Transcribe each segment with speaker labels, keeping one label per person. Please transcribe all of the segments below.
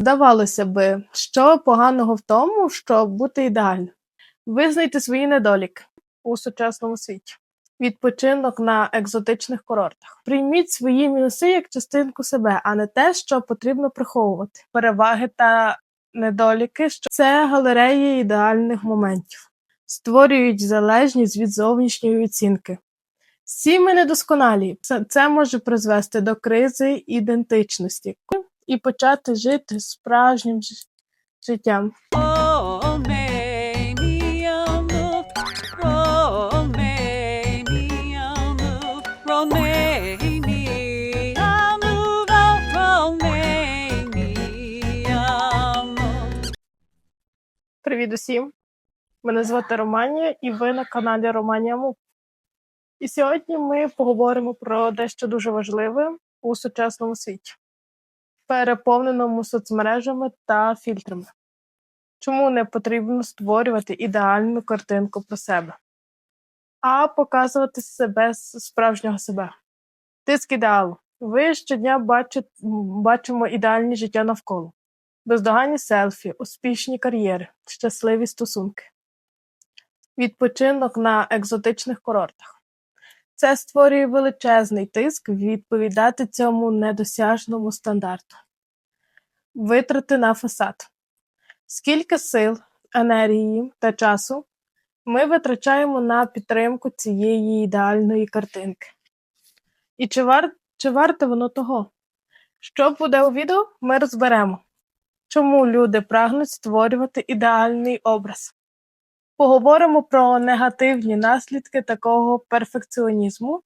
Speaker 1: Здавалося би, що поганого в тому, щоб бути ідеальним. Визнайте свої недоліки у сучасному світі. Відпочинок на екзотичних курортах. Прийміть свої мінуси як частинку себе, а не те, що потрібно приховувати. Переваги та недоліки, що це галереї ідеальних моментів, створюють залежність від зовнішньої оцінки. Всі ми недосконалі. Це, це може призвести до кризи ідентичності і почати жити справжнім життям. Привіт усім! Мене звати Романія, і ви на каналі Романія Мув. І сьогодні ми поговоримо про дещо дуже важливе у сучасному світі, переповненому соцмережами та фільтрами. Чому не потрібно створювати ідеальну картинку про себе, а показувати себе справжнього себе. Тиск ідеалу. Ви щодня бачите, бачимо ідеальні життя навколо, бездоганні селфі, успішні кар'єри, щасливі стосунки, відпочинок на екзотичних курортах. Це створює величезний тиск відповідати цьому недосяжному стандарту. Витрати на фасад. Скільки сил, енергії та часу ми витрачаємо на підтримку цієї ідеальної картинки? І чи, вар... чи варте воно того? Що буде у відео, ми розберемо, чому люди прагнуть створювати ідеальний образ. Поговоримо про негативні наслідки такого перфекціонізму,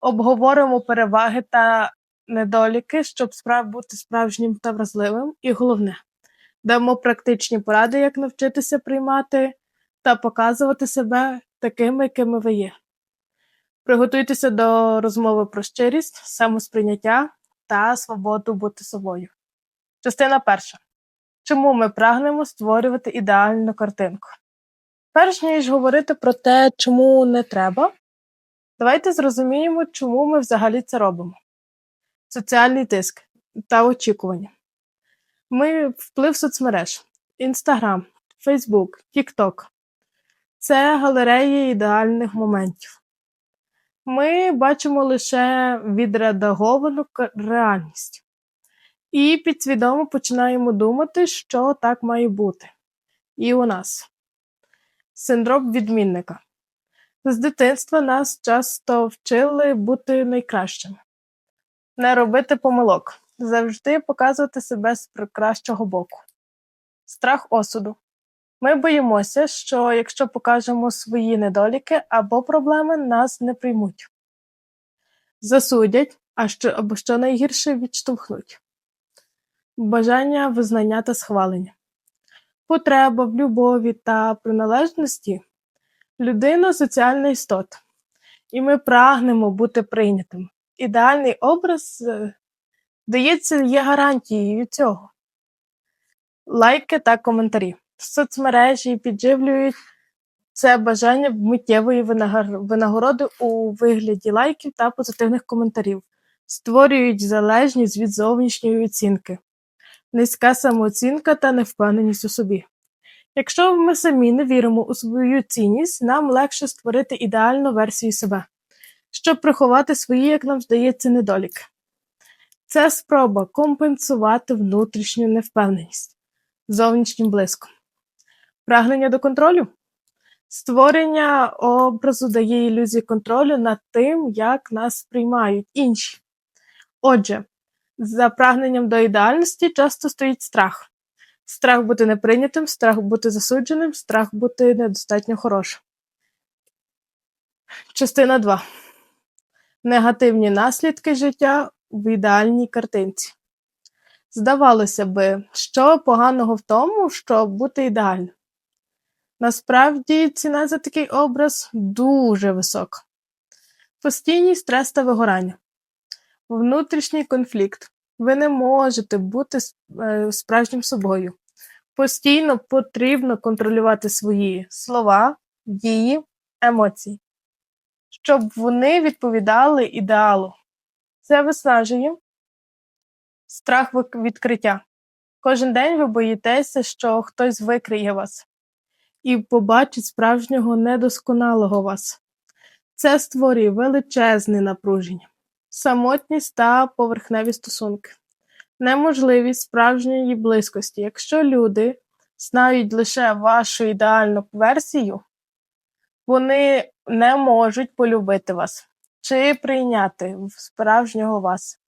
Speaker 1: обговоримо переваги та недоліки, щоб справ бути справжнім та вразливим, і головне, дамо практичні поради, як навчитися приймати та показувати себе такими, якими ви є. Приготуйтеся до розмови про щирість, самосприйняття та свободу бути собою. Частина перша. Чому ми прагнемо створювати ідеальну картинку? Перш ніж говорити про те, чому не треба, давайте зрозуміємо, чому ми взагалі це робимо. Соціальний тиск та очікування. Ми вплив соцмереж, Інстаграм, Фейсбук, Тікток. Це галереї ідеальних моментів. Ми бачимо лише відредаговану реальність. І підсвідомо починаємо думати, що так має бути. І у нас. Синдром відмінника. З дитинства нас часто вчили бути найкращими, не робити помилок, завжди показувати себе з кращого боку. Страх осуду. Ми боїмося, що якщо покажемо свої недоліки або проблеми, нас не приймуть, засудять, а що, або що найгірше відштовхнуть. Бажання визнання та схвалення. Потреба в любові та приналежності людина соціальна істота, і ми прагнемо бути прийнятим. Ідеальний образ, е, здається, є гарантією цього. Лайки та коментарі. Соцмережі підживлюють це бажання миттєвої винагороди у вигляді лайків та позитивних коментарів, створюють залежність від зовнішньої оцінки, низька самооцінка та невпевненість у собі. Якщо ми самі не віримо у свою цінність, нам легше створити ідеальну версію себе, щоб приховати свої, як нам здається, недоліки. Це спроба компенсувати внутрішню невпевненість зовнішнім блиском. Прагнення до контролю. Створення образу дає ілюзію контролю над тим, як нас сприймають інші. Отже, за прагненням до ідеальності часто стоїть страх. Страх бути неприйнятим, страх бути засудженим, страх бути недостатньо хорошим. Частина 2. Негативні наслідки життя в ідеальній картинці. Здавалося би, що поганого в тому, щоб бути ідеальним. Насправді ціна за такий образ дуже висока. Постійний стрес та вигорання, внутрішній конфлікт. Ви не можете бути е, справжнім собою. Постійно потрібно контролювати свої слова, дії, емоції, щоб вони відповідали ідеалу. Це виснажує страх відкриття. Кожен день ви боїтеся, що хтось викриє вас і побачить справжнього недосконалого вас. Це створює величезне напруження, самотність та поверхневі стосунки, неможливість справжньої близькості. Якщо люди знають лише вашу ідеальну версію, вони не можуть полюбити вас чи прийняти справжнього вас.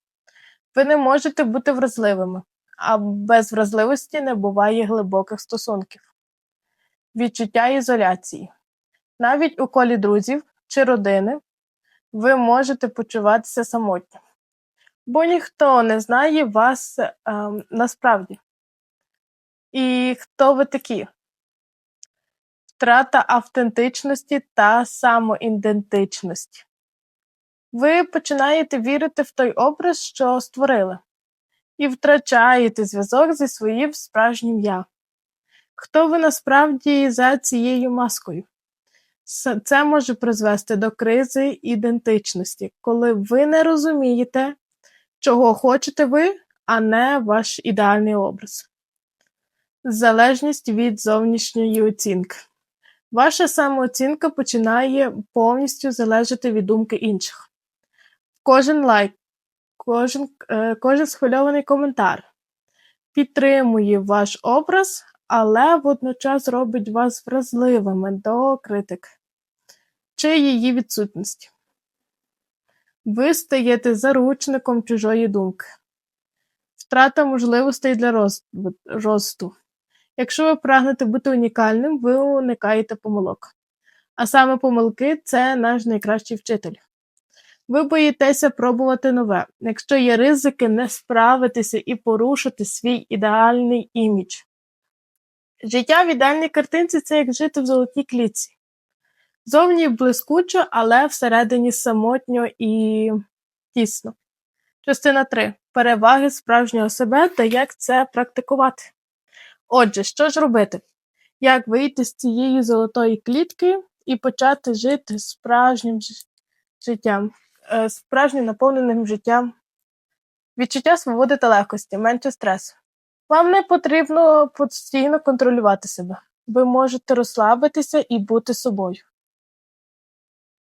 Speaker 1: Ви не можете бути вразливими, а без вразливості не буває глибоких стосунків. Відчуття ізоляції. Навіть у колі друзів чи родини ви можете почуватися самотньо, бо ніхто не знає вас е, насправді. І хто ви такі? Втрата автентичності та самоідентичності. Ви починаєте вірити в той образ, що створили, і втрачаєте зв'язок зі своїм справжнім я. Хто ви насправді за цією маскою? Це може призвести до кризи ідентичності, коли ви не розумієте, чого хочете ви, а не ваш ідеальний образ. Залежність від зовнішньої оцінки. Ваша самооцінка починає повністю залежати від думки інших. Кожен лайк, кожен, е, кожен схвильований коментар підтримує ваш образ, але водночас робить вас вразливими до критики чи її відсутності. Ви стаєте заручником чужої думки. Втрата можливостей для росту. Якщо ви прагнете бути унікальним, ви уникаєте помилок. А саме помилки це наш найкращий вчитель. Ви боїтеся пробувати нове, якщо є ризики не справитися і порушити свій ідеальний імідж. Життя в ідеальній картинці це як жити в золотій клітці. Зовні блискучо, але всередині самотньо і тісно. Частина 3. Переваги справжнього себе та як це практикувати. Отже, що ж робити? Як вийти з цієї золотої клітки і почати жити справжнім життям, е, справжнім наповненим життям? Відчуття свободи та легкості, менше стресу. Вам не потрібно постійно контролювати себе. Ви можете розслабитися і бути собою.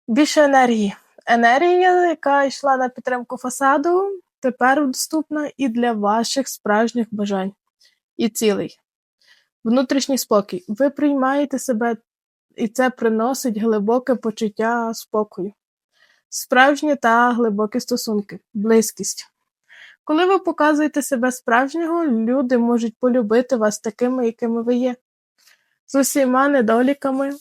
Speaker 1: Більше енергії. Енергія, яка йшла на підтримку фасаду, тепер доступна і для ваших справжніх бажань і цілей. Внутрішній спокій. Ви приймаєте себе, і це приносить глибоке почуття спокою. Справжні та глибокі стосунки, близькість. Коли ви показуєте себе справжнього, люди можуть полюбити вас такими, якими ви є, з усіма недоліками.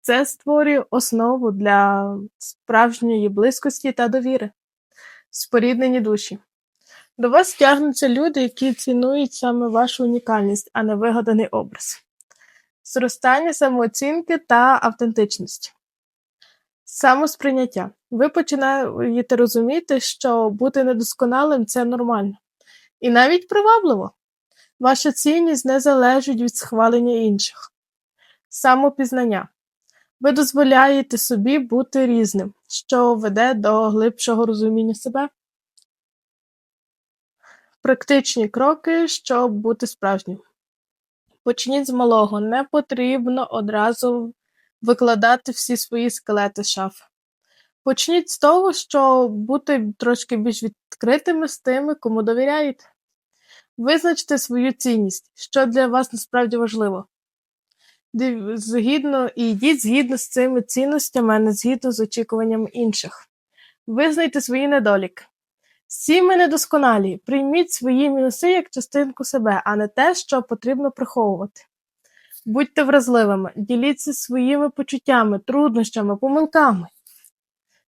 Speaker 1: Це створює основу для справжньої близькості та довіри, споріднені душі. До вас тягнуться люди, які цінують саме вашу унікальність, а не вигаданий образ. Зростання самооцінки та автентичності. Самосприйняття. Ви починаєте розуміти, що бути недосконалим це нормально. І навіть привабливо. Ваша цінність не залежить від схвалення інших. Самопізнання. Ви дозволяєте собі бути різним, що веде до глибшого розуміння себе. Практичні кроки, щоб бути справжнім. Почніть з малого. Не потрібно одразу викладати всі свої скелети з шафи. Почніть з того, що бути трошки більш відкритими з тими, кому довіряєте. Визначте свою цінність, що для вас насправді важливо. Згідно і йдіть згідно з цими цінностями, а не згідно з очікуваннями інших. Визнайте свої недоліки. Всі ми недосконалі. Прийміть свої мінуси як частинку себе, а не те, що потрібно приховувати. Будьте вразливими, діліться своїми почуттями, труднощами, помилками.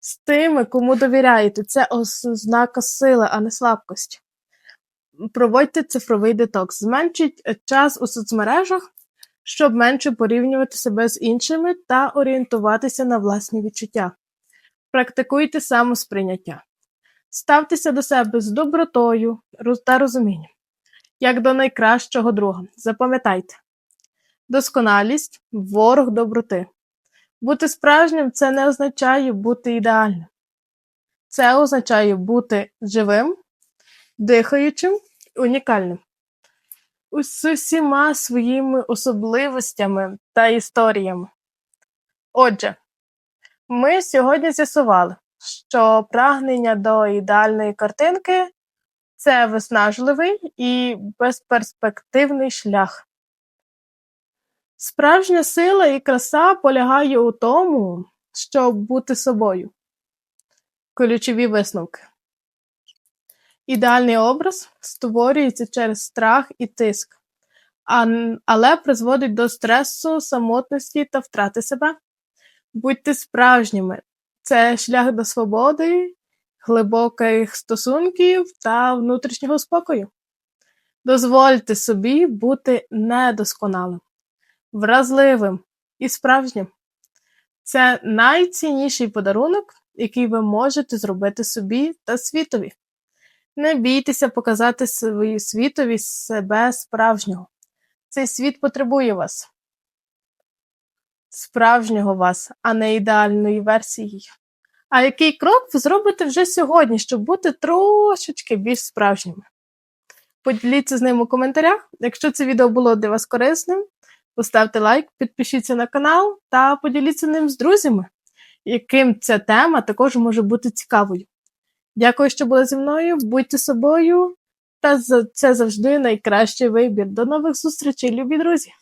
Speaker 1: З тими, кому довіряєте, це ознака сили, а не слабкості. Проводьте цифровий детокс, зменшіть е, час у соцмережах, щоб менше порівнювати себе з іншими та орієнтуватися на власні відчуття. Практикуйте самосприйняття. Ставтеся до себе з добротою та розумінням, як до найкращого друга. Запам'ятайте, досконалість ворог доброти. Бути справжнім це не означає бути ідеальним. Це означає бути живим, дихаючим, унікальним. з усіма своїми особливостями та історіями. Отже, ми сьогодні з'ясували, що прагнення до ідеальної картинки це виснажливий і безперспективний шлях. Справжня сила і краса полягає у тому, щоб бути собою. Ключові висновки. Ідеальний образ створюється через страх і тиск, але призводить до стресу, самотності та втрати себе. Будьте справжніми. Це шлях до свободи, глибоких стосунків та внутрішнього спокою. Дозвольте собі бути недосконалим, вразливим і справжнім. Це найцінніший подарунок, який ви можете зробити собі та світові. Не бійтеся показати свої світові себе справжнього. Цей світ потребує вас. Справжнього вас, а не ідеальної версії. А який крок ви зробите вже сьогодні, щоб бути трошечки більш справжніми? Поділіться з ним у коментарях. Якщо це відео було для вас корисним, поставте лайк, підпишіться на канал та поділіться ним з друзями, яким ця тема також може бути цікавою. Дякую, що були зі мною. Будьте собою, та це завжди найкращий вибір. До нових зустрічей, любі друзі!